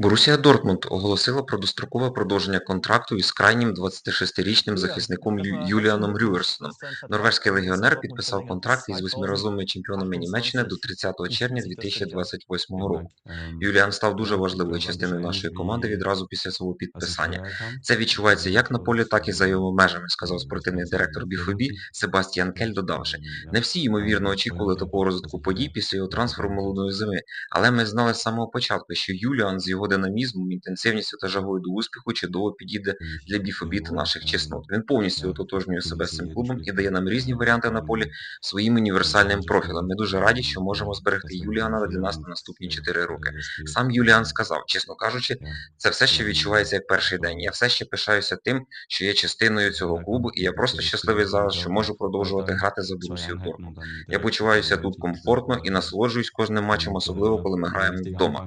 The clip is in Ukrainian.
Борусія Дортмунд оголосила про дострокове продовження контракту із крайнім 26-річним захисником Юліаном Рюверсоном. Норвезький легіонер підписав контракт із восьмиразовими чемпіонами Німеччини до 30 червня 2028 року. Юліан став дуже важливою частиною нашої команди відразу після свого підписання. Це відчувається як на полі, так і за його межами, сказав спортивний директор Біфобі Себастьян Кель, додавши. Не всі, ймовірно, очікували такого розвитку подій після його трансферу молодої зими, але ми знали з самого початку, що Юліан з його динамізмом, інтенсивністю та жагою до успіху чудово підійде для біфобі наших чеснот. Він повністю ототожнює себе з цим клубом і дає нам різні варіанти на полі своїм універсальним профілем. Ми дуже раді, що можемо зберегти Юліана для нас на наступні 4 роки. Сам Юліан сказав, чесно кажучи, це все ще відчувається як перший день. Я все ще пишаюся тим, що є частиною цього клубу, і я просто щасливий зараз, що можу продовжувати грати за Борусію Дортмунд. Я почуваюся тут комфортно і насолоджуюсь кожним матчем, особливо коли ми граємо вдома.